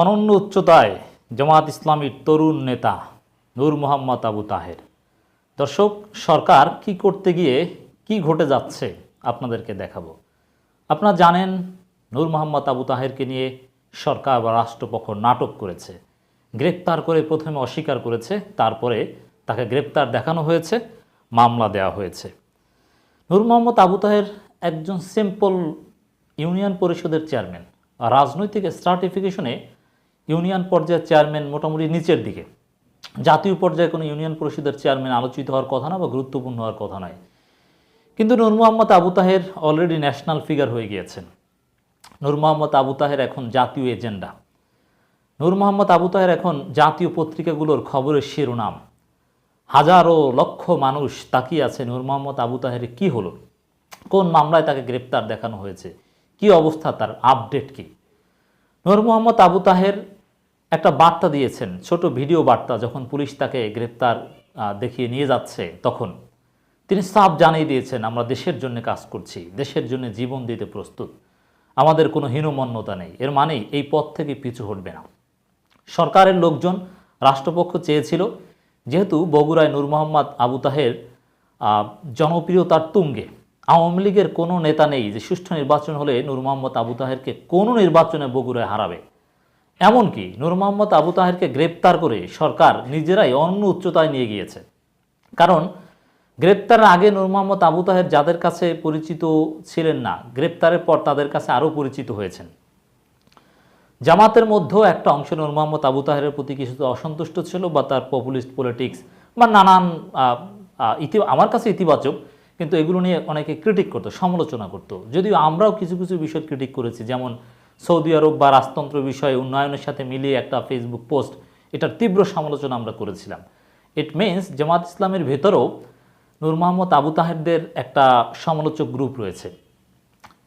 অনন্য উচ্চতায় জামাত ইসলামীর তরুণ নেতা নূর মোহাম্মদ আবু তাহের। দর্শক, সরকার কি করতে গিয়ে কি ঘটে যাচ্ছে আপনাদেরকে দেখাবো। আপনারা জানেন, নূর মোহাম্মদ আবু তাহেরকে নিয়ে সরকার বা রাষ্ট্রপক্ষ নাটক করেছে। গ্রেপ্তার করে প্রথমে অস্বীকার করেছে, তারপরে তাকে গ্রেপ্তার দেখানো হয়েছে, মামলা দেওয়া হয়েছে। নূর মোহাম্মদ আবু তাহের একজন সিম্পল ইউনিয়ন পরিষদের চেয়ারম্যান রাজনৈতিক স্ট্রাটিফিকেশনে ইউনিয়ন পর্যায়ের চেয়ারম্যান মোটামুটি নিচের দিকে। জাতীয় পর্যায়ে কোনো ইউনিয়ন পরিষদের চেয়ারম্যান আলোচিত হওয়ার কথা না বা গুরুত্বপূর্ণ হওয়ার কথা নয়। কিন্তু Noor Mohammad Abu Taher already national figure হয়ে গিয়েছেন। নূর মোহাম্মদ আবু তাহের এখন জাতীয় এজেন্ডা। নূর মোহাম্মদ আবু তাহের এখন জাতীয় পত্রিকাগুলোর খবরের শিরোনাম। হাজারো লক্ষ মানুষ তাকিয়ে আছে নূর মোহাম্মদ আবু তাহের কী হলো? কোন মামলায় তাকে গ্রেপ্তার দেখানো হয়েছে? কি অবস্থা? তার আপডেট কি? নূর মোহাম্মদ আবু তাহের একটা বার্তা দিয়েছেন, ছোট ভিডিও বার্তা যখন পুলিশ তাকে গ্রেপ্তার দেখিয়ে নিয়ে যাচ্ছে তখন। তিনি সাফ জানিয়ে দিয়েছেন, আমরা দেশের জন্য কাজ করছি, দেশের জন্য জীবন দিতে প্রস্তুত। আমাদের কোনো হীনমন্যতা নেই। এর মানেই এই পথ থেকে পিছু হটবে না। সরকারের লোকজন রাষ্ট্রপক্ষ চেয়েছিল, যেহেতু বগুড়ায় নূর মোহাম্মদ আবু তাহের জনপ্রিয়তার তুঙ্গে। আওয়ামী লীগের কোনো নেতা নেই যে সুষ্ঠু নির্বাচন হলে নূর মোহাম্মদ আবু তাহেরকে কোনো নির্বাচনে বগুড়ায় হারাবে। এমনকি নূর মোহাম্মদ আবু তাহেরকে গ্রেপ্তার করে সরকার নিজেরাই অন্য উচ্চতায় নিয়ে গিয়েছে। কারণ, গ্রেপ্তারের আগে নূর মোহাম্মদ আবু তাহের যাদের কাছে পরিচিত ছিলেন না, গ্রেপ্তারের পর তাদের কাছে আরও পরিচিত হয়েছেন। জামাতের মধ্যেও একটা অংশ নূর মোহাম্মদ আবু তাহেরের প্রতি কিছুটা অসন্তুষ্ট ছিল বা তার পপুলিস্ট পলিটিক্স বা নানান ইতি, আমার কাছে ইতিবাচক, কিন্তু এগুলো নিয়ে অনেকে ক্রিটিক করতো, সমালোচনা করতো। যদিও আমরাও কিছু কিছু বিষয় ক্রিটিক করেছি, যেমন সৌদি আরব বা রাজতন্ত্র বিষয়ে উন্নয়নের সাথে মিলিয়ে একটা ফেসবুক পোস্ট এটার তীব্র সমালোচনা আমরা করেছিলাম। ইট মিনস জামাত ইসলামের ভেতরেও নূর মোহাম্মদ আবু তাহেরদের একটা সমালোচক গ্রুপ রয়েছে।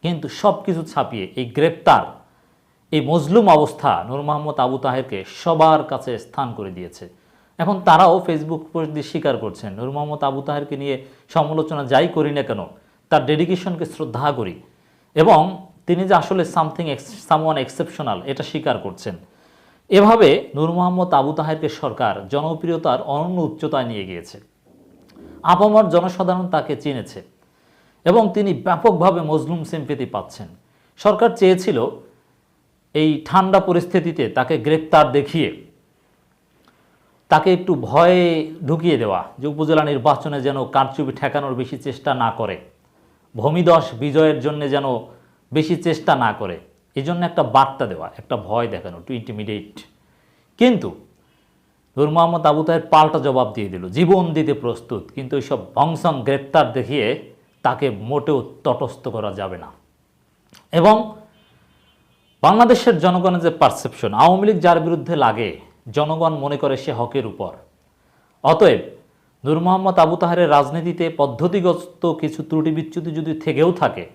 কিন্তু সব কিছু ছাপিয়ে এই গ্রেপ্তার, এই মজলুম অবস্থা নূর মোহাম্মদ আবু তাহেরকে সবার কাছে স্থান করে দিয়েছে। এখন তারাও ফেসবুক পোস্ট দিয়ে স্বীকার করছেন, নূর মোহাম্মদ আবু তাহেরকে নিয়ে সমালোচনা যাই করি না কেন, তার ডেডিকেশনকে শ্রদ্ধা করি। এবং তিনি যে আসলে সামথিং সামওয়ান এক্সেপশনাল এটা স্বীকার করছেন। এভাবে নূর মোহাম্মদ আবু তাহেরকে সরকার জনপ্রিয়তার অনন্য উচ্চতায় নিয়ে গিয়েছে। আপামর জনসাধারণ তাকে চিনেছে এবং তিনি ব্যাপকভাবে মজলুম সিম্পেতি পাচ্ছেন। সরকার চেয়েছিল এই ঠান্ডা পরিস্থিতিতে তাকে গ্রেপ্তার দেখিয়ে, তাকে একটু ভয়ে ঢুকিয়ে দেওয়া যে উপজেলা নির্বাচনে যেন কারচুপি ঠেকানোর বেশি চেষ্টা না করে। ভূমিদশ বিজয়ের জন্য যেন বেশি চেষ্টা না করে। এই জন্য একটা বার্তা দেওয়া, একটা ভয় দেখানো টু ইন্টিমিডিয়েট কিন্তু নূর মোহাম্মদ আবু তাহের পাল্টা জবাব দিয়ে দিল, জীবন দিতে প্রস্তুত, কিন্তু এইসব ভংসং গ্রেপ্তার দেখিয়ে তাকে মোটেও তটস্থ করা যাবে না। এবং বাংলাদেশের জনগণের যে পারসেপশন আওয়ামী লীগ যার বিরুদ্ধে লাগে, জনগণ মনে করে সে হকের উপর। অতএব নূর মোহাম্মদ আবু তাহারের রাজনীতিতে পদ্ধতিগত কিছু ত্রুটি বিচ্যুতি যদি থেকেও থাকে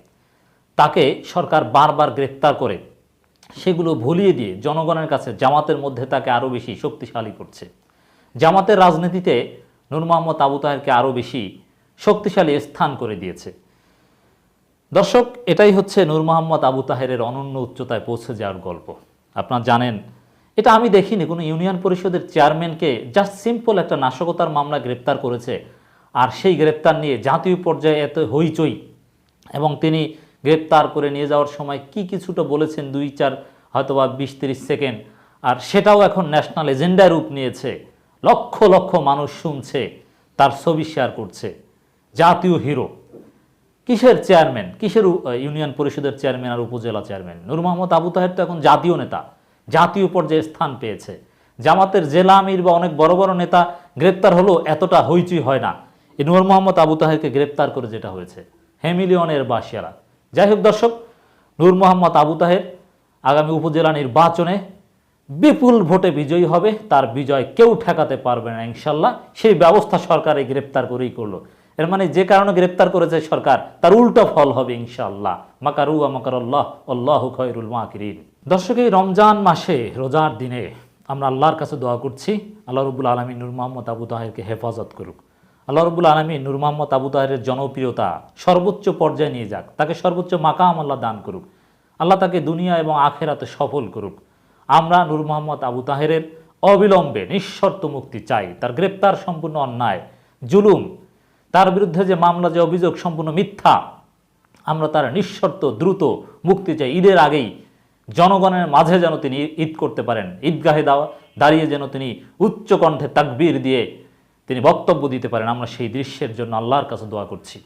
তাকে সরকার বারবার গ্রেপ্তার করে। সেগুলো ভুলিয়ে দিয়ে জনগণের কাছে জামাতের মধ্যে তাকে আরও বেশি শক্তিশালী করছে। জামাতের রাজনীতিতে নূর মোহাম্মদ আবু তাহেরকে আরও বেশি শক্তিশালী স্থান করে দিয়েছে। দর্শক, এটাই হচ্ছে নূর মোহাম্মদ আবু তাহেরের অনন্য উচ্চতায় পৌঁছে যাওয়ার গল্প। আপনারা জানেন, এটা আমি দেখিনি, কোনো ইউনিয়ন পরিষদের চেয়ারম্যানকে জাস্ট সিম্পল একটা নাশকতার মামলা গ্রেপ্তার করেছে। আর সেই গ্রেপ্তার নিয়ে জাতীয় পর্যায়ে এত হইচই। এবং তিনি গ্রেপ্তার করে নিয়ে যাওয়ার সময় কি কিছুটা বলেছেন দুই চার হয়তোবা বিশ তিরিশ সেকেন্ড। আর সেটাও এখন ন্যাশনাল এজেন্ডায় রূপ নিয়েছে। লক্ষ লক্ষ মানুষ শুনছে, তার ছবি শেয়ার করছে। জাতীয় হিরো। কিসের চেয়ারম্যান? কিসের ইউনিয়ন পরিষদের চেয়ারম্যান আর উপজেলা চেয়ারম্যান? নূর মোহাম্মদ আবু তাহের তো এখন জাতীয় নেতা। জাতীয় পর্যায়ে স্থান পেয়েছে। জামাতের জেলা আমির বা অনেক বড় বড় নেতা গ্রেপ্তার হলো এতটা হইচই হয় না। এই নূর মোহাম্মদ আবু তাহেরকে গ্রেপ্তার করে যেটা হয়েছে। হেমিলিয়নের বাসিয়ারা। যাই হোক দর্শক, নূর মোহাম্মদ আবু তাহের আগামী উপজেলা নির্বাচনে বিপুল ভোটে বিজয়ী হবে, তার বিজয় কেউ ঠেকাতে পারবে না, ইনশাল্লাহ। সেই ব্যবস্থা সরকার গ্রেপ্তার করেই করল। এর মানে যে কারণে গ্রেপ্তার করেছে সরকার, তার উল্টো ফল হবে, ইনশাল্লাহ। মাকারু মাকার আল্লাহ আল্লাহ খয়রুল মাকিরিন। দর্শক, এই রমজান মাসে রোজার দিনে আমরা আল্লাহর কাছে দোয়া করছি। আল্লাহ রবুল আলমী নূর মোহাম্মদ আবু তাহেরকে হেফাজত করুক। আল্লাহ রবুল আলমী নূর মোহাম্মদ আবু তাহেরের জনপ্রিয়তা সর্বোচ্চ পর্যায়ে নিয়ে যাক। তাকে সর্বোচ্চ মাকাম আল্লাহ দান করুক। আল্লাহ তাকে দুনিয়া এবং আখেরাতে সফল করুক। আমরা নূর মোহাম্মদ আবু তাহেরের অবিলম্বে নিঃশর্ত মুক্তি চাই। তার গ্রেপ্তার সম্পূর্ণ অন্যায়, জুলুম, তার বিরুদ্ধে যে মামলা, যে অভিযোগ সম্পূর্ণ মিথ্যা, আমরা তার নিঃশর্ত দ্রুত মুক্তি চাই। ঈদের আগেই জনগণের মাঝে যেন তিনি ঈদ করতে পারেন। ঈদগাহে দাওয়া দাঁড়িয়ে যেন তিনি উচ্চ কণ্ঠে তাকবীর দিয়ে তিনি বক্তব্য দিতে পারেন আমরা সেই দৃশ্যের জন্য আল্লাহর কাছে দোয়া করছি।